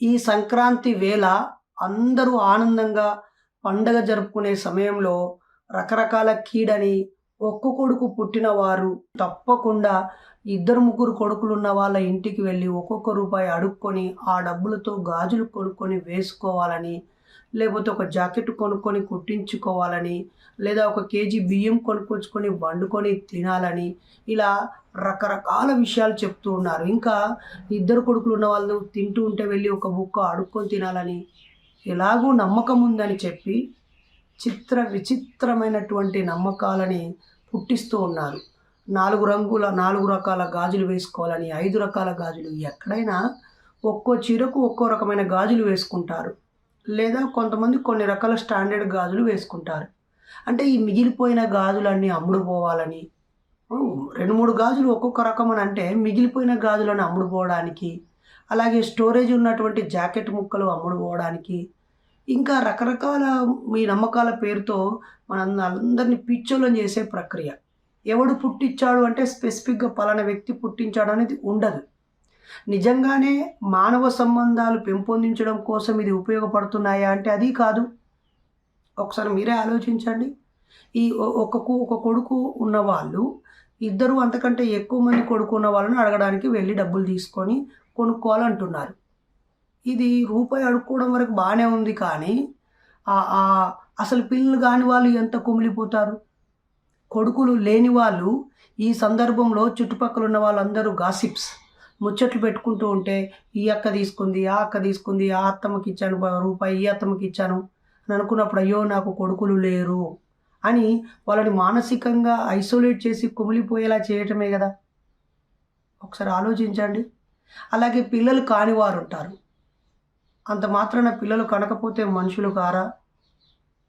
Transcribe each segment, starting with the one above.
ఈ సంక్రాంతి వేళ అందరూ ఆనందంగా పండగ జరుపుకునే సమయంలో రకరకాల కీడని ఒక్క కొడుకు పుట్టిన వారు తప్పకుండా ఇద్దరు ముగ్గురు కొడుకులున్న వాళ్ళ ఇంటికి వెళ్ళి ఒక్కొక్క రూపాయి అడుక్కొని ఆ డబ్బులతో గాజులు కొనుక్కొని వేసుకోవాలని లేకపోతే ఒక జాకెట్ కొనుక్కొని కుట్టించుకోవాలని లేదా ఒక కేజీ బియ్యం కొనుక్కొచ్చుకొని వండుకొని తినాలని ఇలా రకరకాల విషయాలు చెప్తూ ఉన్నారు. ఇంకా ఇద్దరు కొడుకులు ఉన్న వాళ్ళు తింటూ ఉంటే వెళ్ళి ఒక బుక్క అడుక్కొని తినాలని ఎలాగూ నమ్మకం ఉందని చెప్పి చిత్ర విచిత్రమైనటువంటి నమ్మకాలని పుట్టిస్తూ ఉన్నారు. నాలుగు రంగుల నాలుగు రకాల గాజులు వేసుకోవాలని ఐదు రకాల గాజులు ఎక్కడైనా ఒక్కో చీరకు ఒక్కో రకమైన గాజులు వేసుకుంటారు. లేదా కొంతమంది కొన్ని రకాల స్టాండర్డ్ గాజులు వేసుకుంటారు. అంటే ఈ మిగిలిపోయిన గాజులన్నీ అమ్ముడుపోవాలని రెండు మూడు గాజులు ఒక్కొక్క రకం అని అంటే మిగిలిపోయిన గాజులను అమ్ముడుపోవడానికి అలాగే స్టోరేజ్ ఉన్నటువంటి జాకెట్ ముక్కలు అమ్ముడుపోవడానికి ఇంకా రకరకాల మీ నమ్మకాల పేరుతో మన అందరినీ పిచ్చోళ్ళని చేసే ప్రక్రియ. ఎవడు పుట్టించాడు అంటే స్పెసిఫిక్గా పలానా వ్యక్తి పుట్టించాడు అనేది ఉండదు. నిజంగానే మానవ సంబంధాలు పెంపొందించడం కోసం ఇది ఉపయోగపడుతున్నాయా అంటే అది కాదు. ఒకసారి మీరే ఆలోచించండి. ఈ ఒక ఒక కొడుకు ఉన్నవాళ్ళు ఇద్దరు అంతకంటే ఎక్కువ మంది కొడుకున్న వాళ్ళని అడగడానికి వెళ్ళి డబ్బులు తీసుకొని కొనుక్కోవాలంటున్నారు. ఇది రూపాయి అడుక్కోవడం వరకు బాగానే ఉంది కానీ అసలు పిల్లలు కాని వాళ్ళు ఎంత కుమిలిపోతారు? కొడుకులు లేని వాళ్ళు ఈ సందర్భంలో చుట్టుపక్కల ఉన్న వాళ్ళందరూ గాసిప్స్. ముచ్చట్లు పెట్టుకుంటూ ఉంటే ఈ అక్క తీసుకుంది ఆ అక్క తీసుకుంది ఆ అత్తమ్మకి ఇచ్చాను రూపాయి ఈ అత్తమ్మకి ఇచ్చాను అని అనుకున్నప్పుడు అయ్యో నాకు కొడుకులు లేరు. అని వాళ్ళని మానసికంగా ఐసోలేట్ చేసి కుమిలిపోయేలా చేయటమే కదా. ఒకసారి ఆలోచించండి. అలాగే పిల్లలు కానివారు ఉంటారు అంత మాత్రాన పిల్లలు కనకపోతే మనుషులు కారా?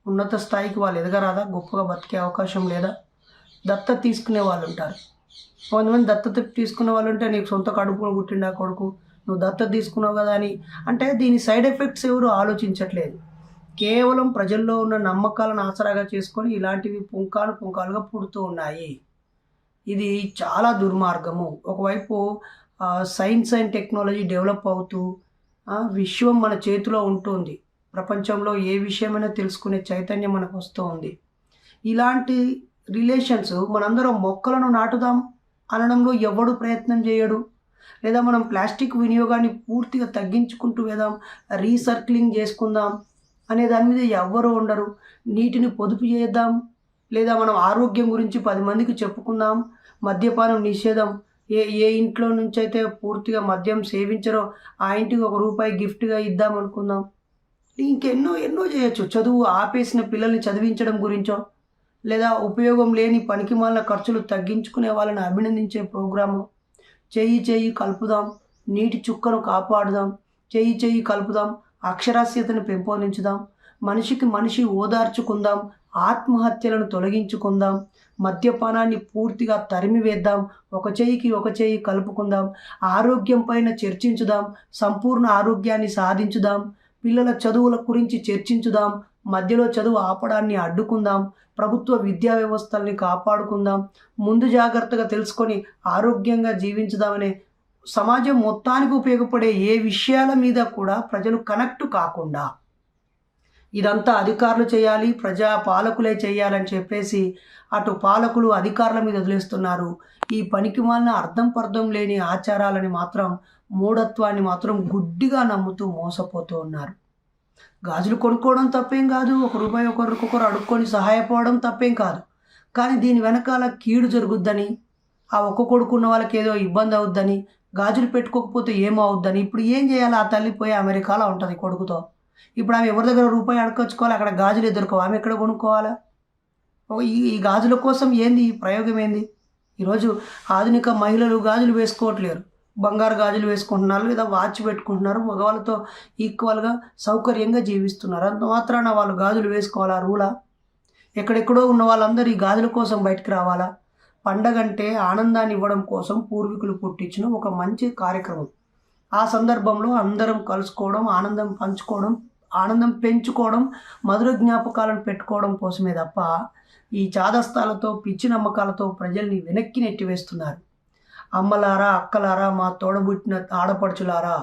ఉన్నత స్థాయికి వాళ్ళు ఎదగరాదా? గొప్పగా బతికే అవకాశం లేదా? దత్త తీసుకునే వాళ్ళు ఉంటారు కొంతమంది దత్తత తీసుకునే వాళ్ళు ఉంటే నీకు సొంత కడుపులో పుట్టిండా కొడుకు? నువ్వు దత్త తీసుకున్నావు కదా అని. అంటే దీని సైడ్ ఎఫెక్ట్స్ ఎవరు ఆలోచించట్లేదు. కేవలం ప్రజల్లో ఉన్న నమ్మకాలను ఆసరాగా చేసుకొని ఇలాంటివి పుంకాలు పుంకాలుగా పుడుతూ ఉన్నాయి. ఇది చాలా దుర్మార్గము. ఒకవైపు సైన్స్ అండ్ టెక్నాలజీ డెవలప్ అవుతూ విశ్వం మన చేతిలో ఉంటుంది. ప్రపంచంలో ఏ విషయమైనా తెలుసుకునే చైతన్యం మనకు వస్తూ ఉంది. ఇలాంటి రిలేషన్స్ మనందరం మొక్కలను నాటుదాం అనడంలో ఎవడు ప్రయత్నం చేయడు? లేదా మనం ప్లాస్టిక్ వినియోగాన్ని పూర్తిగా తగ్గించుకుంటూ వేదాం రీసర్క్లింగ్ చేసుకుందాం అనే దాని మీద ఎవ్వరూ ఉండరు. నీటిని పొదుపు చేద్దాం లేదా మనం ఆరోగ్యం గురించి పది మందికి చెప్పుకుందాం. మద్యపానం నిషేధం. ఏ ఏ ఇంట్లో నుంచి అయితే పూర్తిగా మద్యం సేవించరో ఆ ఇంటికి ఒక రూపాయి గిఫ్ట్గా ఇద్దాం అనుకుందాం. ఇంకెన్నో ఎన్నో చేయొచ్చు. చదువు ఆపేసిన పిల్లల్ని చదివించడం గురించో లేదా ఉపయోగం లేని పనికిమాల ఖర్చులు తగ్గించుకునే వాళ్ళని అభినందించే ప్రోగ్రాము. చేయి చేయి కలుపుదాం. నీటి చుక్కను కాపాడుదాం. చేయి చెయ్యి కలుపుదాం. అక్షరాస్యతను పెంపొందించుదాం. మనిషికి మనిషి ఓదార్చుకుందాం. ఆత్మహత్యలను తొలగించుకుందాం. మద్యపానాన్ని పూర్తిగా తరిమివేద్దాం. ఒక చేయికి ఒక చేయి కలుపుకుందాం. ఆరోగ్యం పైన చర్చించుదాం. సంపూర్ణ ఆరోగ్యాన్ని సాధించుదాం. పిల్లల చదువుల గురించి చర్చించుదాం. మధ్యలో చదువు ఆపడాన్ని అడ్డుకుందాం. ప్రభుత్వ విద్యా వ్యవస్థల్ని కాపాడుకుందాం. ముందు జాగ్రత్తగా తెలుసుకొని ఆరోగ్యంగా జీవించుదామనే సమాజం మొత్తానికి ఉపయోగపడే ఏ విషయాల మీద కూడా ప్రజలు కనెక్ట్ కాకుండా ఇదంతా అధికారులు చేయాలి ప్రజా పాలకులే చేయాలని చెప్పేసి అటు పాలకులు అధికారుల మీద వదిలేస్తున్నారు. ఈ పనికి మాలిన అర్థం పర్థం లేని ఆచారాలని మాత్రం మూఢత్వాన్ని మాత్రం గుడ్డిగా నమ్ముతూ మోసపోతూ ఉన్నారు. గాజులు కొనుక్కోవడం తప్పేం కాదు ఒక రూపాయి ఒకరికొకరు అడుక్కొని సహాయపడడం తప్పేం కాదు. కానీ దీని వెనకాల కీడు జరుగుద్దని ఆ ఒక్క కొడుకున్న వాళ్ళకి ఏదో ఇబ్బంది అవుద్దని గాజులు పెట్టుకోకపోతే ఏమవుద్దని? ఇప్పుడు ఏం చేయాలి? ఆ తల్లి పోయి అమెరికాలో ఉంటుంది కొడుకుతో. ఇప్పుడు ఆమె ఎవరి దగ్గర రూపాయి అడకొచ్చుకోవాలి అక్కడ గాజులు ఎదుర్కోవాలి. ఆమె ఎక్కడ కొనుక్కోవాలా? ఈ ఈ గాజుల కోసం ఏంది? ఈ ప్రయోగం ఏంది? ఈరోజు ఆధునిక మహిళలు గాజులు వేసుకోవట్లేరు. బంగారు గాజులు వేసుకుంటున్నారు లేదా వాచ్ పెట్టుకుంటున్నారు. మగవాళ్ళతో ఈక్వల్గా సౌకర్యంగా జీవిస్తున్నారు. అంత మాత్రాన వాళ్ళు గాజులు వేసుకోవాలా? రూలా? ఎక్కడెక్కడో ఉన్న వాళ్ళందరూ ఈ గాజుల కోసం బయటకు రావాలా? పండగంటే ఆనందాన్ని ఇవ్వడం కోసం పూర్వీకులు పుట్టించిన ఒక మంచి కార్యక్రమం. ఆ సందర్భంలో అందరం కలుసుకోవడం ఆనందం పంచుకోవడం ఆనందం పెంచుకోవడం మధుర జ్ఞాపకాలను పెట్టుకోవడం కోసమే తప్ప ఈ చాదస్తాలతో పిచ్చి నమ్మకాలతో ప్రజల్ని వెనక్కి నెట్టివేస్తున్నారు. అమ్మలారా అక్కలారా మా తోడబుట్టిన ఆడపడుచులారా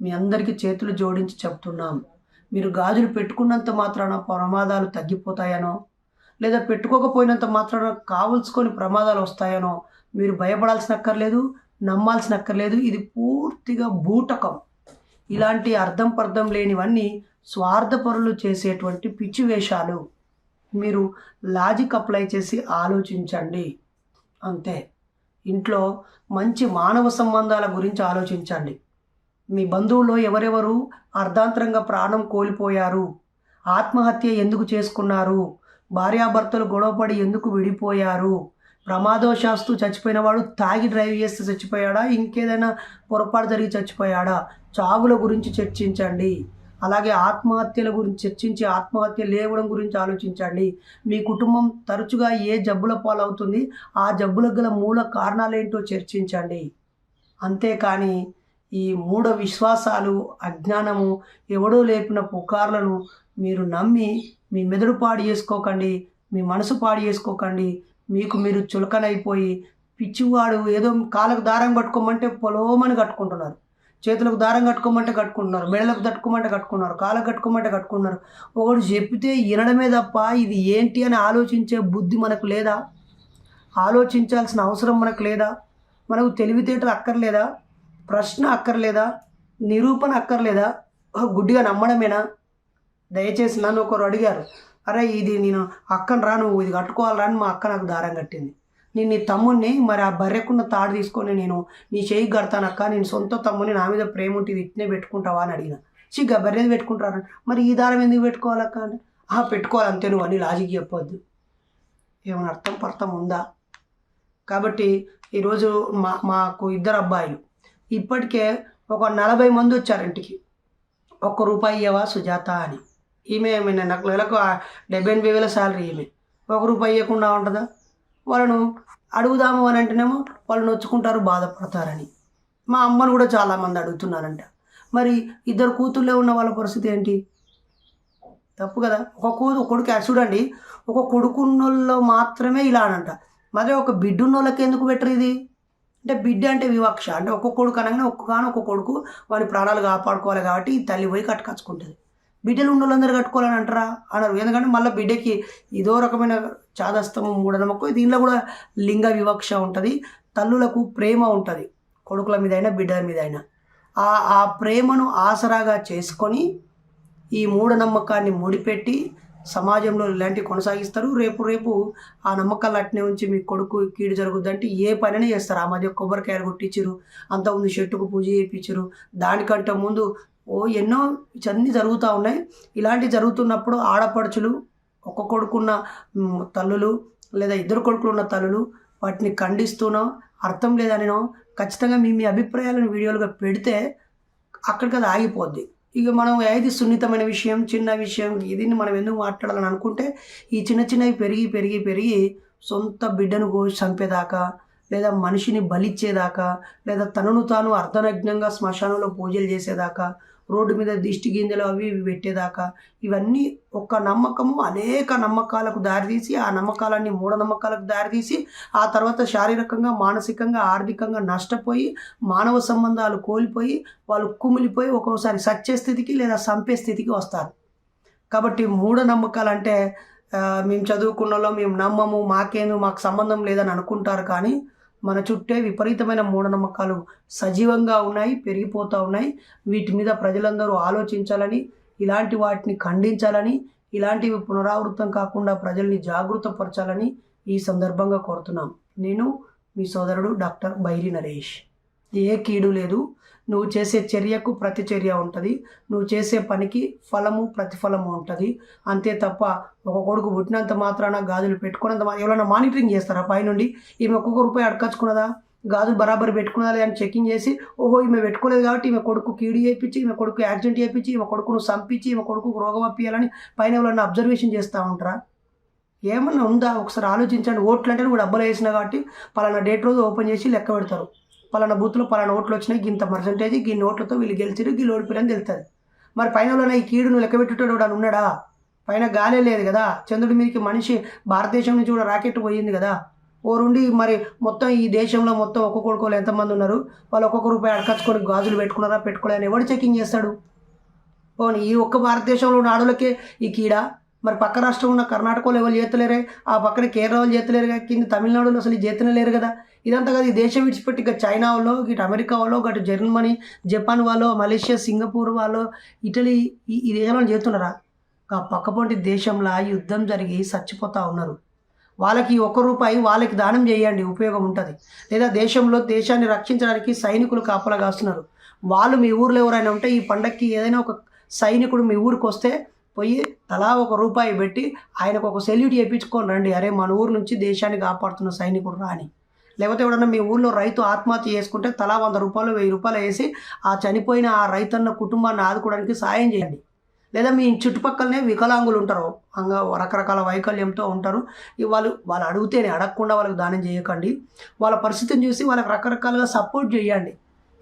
మీ అందరికీ చేతులు జోడించి చెప్తున్నాం. మీరు గాజులు పెట్టుకున్నంత మాత్రాన ప్రమాదాలు తగ్గిపోతాయనో లేదా పెట్టుకోకపోయినంత మాత్రాన కావలసుకొని ప్రమాదాలు వస్తాయనో మీరు భయపడాల్సిన అక్కర్లేదు నమ్మాల్సిన అక్కర్లేదు ఇది పూర్తిగా బూటకం. ఇలాంటి అర్థం పర్థం లేనివన్నీ స్వార్థపరులు చేసేటువంటి పిచ్చి వేషాలు. మీరు లాజిక్ అప్లై చేసి ఆలోచించండి. అంతే. ఇంట్లో మంచి మానవ సంబంధాల గురించి ఆలోచించండి. మీ బంధువుల్లో ఎవరెవరు అర్ధాంతరంగా ప్రాణం కోల్పోయారు? ఆత్మహత్య ఎందుకు చేసుకున్నారు? భార్యాభర్తలు గొడవపడి ఎందుకు విడిపోయారు? ప్రమాదవశాస్తు చచ్చిపోయిన వాడు తాగి డ్రైవ్ చేస్తే చచ్చిపోయాడా? ఇంకేదైనా పొరపాటు జరిగి చచ్చిపోయాడా? చావుల గురించి చర్చించండి. అలాగే ఆత్మహత్యల గురించి చర్చించి ఆత్మహత్య లేవడం గురించి ఆలోచించండి. మీ కుటుంబం తరచుగా ఏ జబ్బుల పాలవుతుంది? ఆ జబ్బులకు గల మూల కారణాలేంటో చర్చించండి. అంతేకాని ఈ మూఢ విశ్వాసాలు అజ్ఞానము ఎవడో లేపిన పుకార్లను మీరు నమ్మి మీ మెదడు పాడు చేసుకోకండి మీ మనసు పాడు చేసుకోకండి. మీకు మీరు చులకనైపోయి పిచ్చివాడు ఏదో కాళ్ళకు దారం కట్టుకోమంటే పొలోమని కట్టుకుంటున్నారు. చేతులకు దారం కట్టుకోమంటే కట్టుకుంటున్నారు. మెడలకు తట్టుకోమంటే కట్టుకున్నారు. కాళ్ళకు కట్టుకోమంటే కట్టుకున్నారు. ఒకడు చెప్పితే వినడమే తప్ప ఇది ఏంటి అని ఆలోచించే బుద్ధి మనకు లేదా? ఆలోచించాల్సిన అవసరం మనకు లేదా? మనకు తెలివితేటలు అక్కర్లేదా? ప్రశ్న అక్కర్లేదా? నిరూపణ అక్కర్లేదా? గుడ్డిగా నమ్మడమేనా? దయచేసి నన్ను ఒకరు అడిగారు. అరే ఇది నేను అక్కను రా నువ్వు ఇది కట్టుకోవాలరా అని మా అక్క నాకు దారం కట్టింది. నేను నీ తమ్ముడిని మరి ఆ బర్రెకున్న తాడు తీసుకొని నేను నీ చేయి కడతాను అక్క నేను సొంత తమ్ముని నా మీద ప్రేమ ఉంటే ఇట్నే పెట్టుకుంటావా అని అడిగిన. చిగ్గా బర్రెది పెట్టుకుంటారు? మరి ఈ దారం ఎందుకు పెట్టుకోవాలక్క అని ఆహా పెట్టుకోవాలి అంతే నువ్వు అని లాజిక్ చెప్పొద్దు. ఏమైనా అర్థం పర్థం ఉందా? కాబట్టి ఈరోజు మా మాకు ఇద్దరు అబ్బాయిలు. ఇప్పటికే ఒక నలభై మంది వచ్చారు ఇంటికి. ఒక్క రూపాయి ఇవ్వవా సుజాత అని. ఈమె ఏమైనా నాకు నెలకు డెబ్బై ఎనభై వేల శాలరీ ఈమె. ఒక రూపాయి ఇవ్వకుండా ఉంటుందా? వాళ్ళను అడుగుదాము అని అంటేనేమో వాళ్ళు నొచ్చుకుంటారు బాధపడతారని. మా అమ్మను కూడా చాలామంది అడుగుతున్నారంట. మరి ఇద్దరు కూతుళ్ళే ఉన్న వాళ్ళ పరిస్థితి ఏంటి? తప్పు కదా. ఒక కూతు కొడుకు చూడండి. ఒక కొడుకున్నోళ్ళలో మాత్రమే ఇలా అనంట మరి ఒక బిడ్డున్నోళ్ళకి ఎందుకు బెటర్ ఇది? అంటే బిడ్డ అంటే వివక్ష. అంటే ఒక్కొక్క కొడుకు అనగానే ఒక్కొక్కగానే ఒక్కొక్క కొడుకు వాడి ప్రాణాలు కాపాడుకోవాలి కాబట్టి తల్లి పోయి కట్టుకచ్చుకుంటుంది. బిడ్డలు ఉన్న వాళ్ళందరూ కట్టుకోవాలని అంటారా? అన్నారు ఎందుకంటే మళ్ళీ బిడ్డకి ఇదో రకమైన చాదస్తము మూఢనమ్మకం దీనిలో కూడా లింగ వివక్ష ఉంటుంది. తల్లులకు ప్రేమ ఉంటుంది. కొడుకుల మీద అయినా బిడ్డల మీద అయినా ఆ ఆ ప్రేమను ఆసరాగా చేసుకొని ఈ మూఢనమ్మకాన్ని ముడిపెట్టి సమాజంలో ఇలాంటివి కొనసాగిస్తారు. రేపు రేపు ఆ నమ్మకాలు అట్నే ఉంచి మీ కొడుకు కీడు జరుగుద్దంటే ఏ పనైనా చేస్తారు. ఆ మధ్య కొబ్బరికాయలు కొట్టించరు అంతకుముందు చెట్టుకు పూజ చేయించరు దానికంటే ముందు ఓ ఎన్నో ఇవన్నీ జరుగుతూ ఉన్నాయి. ఇలాంటివి జరుగుతున్నప్పుడు ఆడపడుచులు ఒక కొడుకున్న తల్లులు లేదా ఇద్దరు కొడుకులు ఉన్న తల్లులు వాటిని ఖండిస్తూనో అర్థం లేదనినో ఖచ్చితంగా మీ మీ అభిప్రాయాలను వీడియోలుగా పెడితే అక్కడికి అది ఆగిపోద్ది. ఇక మనం ఏది సున్నితమైన విషయం చిన్న విషయం దీన్ని మనం ఎందుకు మాట్లాడాలని అనుకుంటే ఈ చిన్న చిన్నవి పెరిగి పెరిగి పెరిగి సొంత బిడ్డను కోసి చంపేదాకా లేదా మనిషిని బలిచ్చేదాకా లేదా తనను తాను అర్ధనగ్నంగా శ్మశానంలో పూజలు చేసేదాకా రోడ్డు మీద దిష్టి గింజలు అవి ఇవి పెట్టేదాకా ఇవన్నీ ఒక నమ్మకము అనేక నమ్మకాలకు దారితీసి ఆ నమ్మకాలన్నీ మూఢనమ్మకాలకు దారితీసి ఆ తర్వాత శారీరకంగా మానసికంగా ఆర్థికంగా నష్టపోయి మానవ సంబంధాలు కోల్పోయి వాళ్ళు కుమిలిపోయి ఒక్కోసారి సత్య స్థితికి లేదా సంపే స్థితికి వస్తారు. కాబట్టి మూఢనమ్మకాలు అంటే మేము చదువుకున్న వాళ్ళం మేము నమ్మము మాకేను మాకు సంబంధం లేదని అనుకుంటారు కానీ మన చుట్టే విపరీతమైన మూఢనమ్మకాలు సజీవంగా ఉన్నాయి పెరిగిపోతూ ఉన్నాయి. వీటి మీద ప్రజలందరూ ఆలోచించాలని ఇలాంటి వాటిని ఖండించాలని ఇలాంటివి పునరావృతం కాకుండా ప్రజల్ని జాగృతపరచాలని ఈ సందర్భంగా కోరుతున్నాం. నేను మీ సోదరుడు డాక్టర్ బైరి నరేష్. ఏ కీడు లేదు. నువ్వు చేసే చర్యకు ప్రతిచర్య ఉంటుంది. నువ్వు చేసే పనికి ఫలము ప్రతిఫలము ఉంటుంది. అంతే తప్ప ఒక కొడుకు పుట్టినంత మాత్రాన గాజులు పెట్టుకున్నంత ఎవరైనా మానిటరింగ్ చేస్తారా పైనుండి? ఈమె ఒక్కొక్క రూపాయి అడకచ్చుకున్నదా గాజులు బరాబర్ పెట్టుకున్నదా అని చెకింగ్ చేసి ఓహో ఈమె పెట్టుకోలేదు కాబట్టి ఈమె కొడుకు కీడి చేయించి ఈమె కొడుకు యాక్సిడెంట్ చేయించి ఈమె కొడుకును సంపించి ఈమె కొడుకు రోగం అప్పియాలని పైన ఎవరైనా అబ్జర్వేషన్ చేస్తూ ఉంటారా? ఏమన్నా ఉందా? ఒకసారి ఆలోచించండి. ఓట్లు అంటే కూడా డబ్బులు వేసిన కాబట్టి పలానా డేట్ రోజు ఓపెన్ చేసి లెక్క పెడతారు. పలానా బూత్లో పలానా ఓట్లు వచ్చినాయి ఇంత పర్సంటేజ్ ఈ ఓట్లతో వీళ్ళు గెలిచిరు వీళ్ళు ఓడిపోయారని తెలుస్తుంది మరి పైన ఈ కీడును లెక్క పెట్టేటోడు వాడు ఉన్నాడా? పైన గాలే లేదు కదా. చంద్రుడి మీదకి మనిషి భారతదేశం నుంచి కూడా రాకెట్ పోయింది కదా. ఓరుండి మరి మొత్తం ఈ దేశంలో మొత్తం ఒక్కొక్క కొడుకోలు ఎంతమంది ఉన్నారు? వాళ్ళు ఒక్కొక్క రూపాయి అడకచ్చుకొని గాజులు పెట్టుకున్నారా పెట్టుకోలేని ఎవడు చెకింగ్ చేస్తాడు? పోనీ ఈ ఒక్క భారతదేశంలో ఉన్న ఆడోళ్ళకే ఈ కీడ? మరి పక్క రాష్ట్రం ఉన్న కర్ణాటకలో ఎవరు చేతలేరే? ఆ పక్కన కేరళ వాళ్ళు చేస్తలేరు కదా కింద తమిళనాడులో అసలు చేతనే లేరు కదా. ఇదంతా కదా ఈ దేశం విడిచిపెట్టి ఇక చైనా వాళ్ళు ఇటు అమెరికా వాళ్ళు అటు జర్మనీ జపాన్ వాళ్ళు మలేషియా సింగపూర్ వాళ్ళు ఇటలీ ఈ ఈ దేశంలో చేస్తున్నారా? ఆ పక్కపొంటి దేశంలో యుద్ధం జరిగి చచ్చిపోతూ ఉన్నారు. వాళ్ళకి ఒక్క రూపాయి వాళ్ళకి దానం చేయండి ఉపయోగం ఉంటుంది. లేదా దేశంలో దేశాన్ని రక్షించడానికి సైనికులు కాపలా కాస్తున్నారు. వాళ్ళు మీ ఊర్లో ఎవరైనా ఉంటే ఈ పండక్కి ఏదైనా ఒక సైనికుడు మీ ఊరికి వస్తే పోయి తలా ఒక రూపాయి పెట్టి ఆయనకు ఒక సెల్యూట్ చేయించుకొని రండి. అరే మన ఊరు నుంచి దేశాన్ని కాపాడుతున్న సైనికుడు రాని లేకపోతే ఎవడన్నా మీ ఊళ్ళో రైతు ఆత్మహత్య చేసుకుంటే తలా వంద రూపాయలు వెయ్యి రూపాయలు వేసి ఆ చనిపోయిన ఆ రైతన్న కుటుంబాన్ని ఆదుకోవడానికి సాయం చేయండి. లేదా మీ చుట్టుపక్కలనే వికలాంగులు ఉంటారు. అంగా రకరకాల వైకల్యంతో ఉంటారు. వాళ్ళు వాళ్ళు అడిగితేనే అడగకుండా వాళ్ళకి దానం చేయకండి. వాళ్ళ పరిస్థితిని చూసి వాళ్ళకి రకరకాలుగా సపోర్ట్ చేయండి.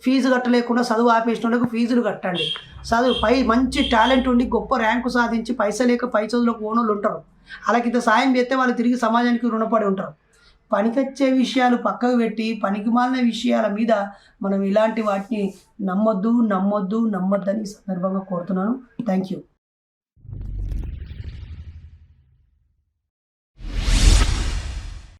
ఫీజు కట్టలేకుండా చదువు ఆపేసిన వాళ్ళకి ఫీజులు కట్టండి. చదువు పై మంచి టాలెంట్ ఉండి గొప్ప ర్యాంకు సాధించి పైసలు లేక పై చదువులకు ఓనోళ్ళు ఉంటారు. వాళ్ళకి ఇంత సాయం చేస్తే వాళ్ళు తిరిగి సమాజానికి రుణపడి ఉంటారు. పనికొచ్చే విషయాలు పక్కకు పెట్టి పనికి మాలిన విషయాల మీద మనం ఇలాంటి వాటిని నమ్మొద్దు నమ్మొద్దు నమ్మొద్దని సందర్భంగా కోరుతున్నాను. Thank you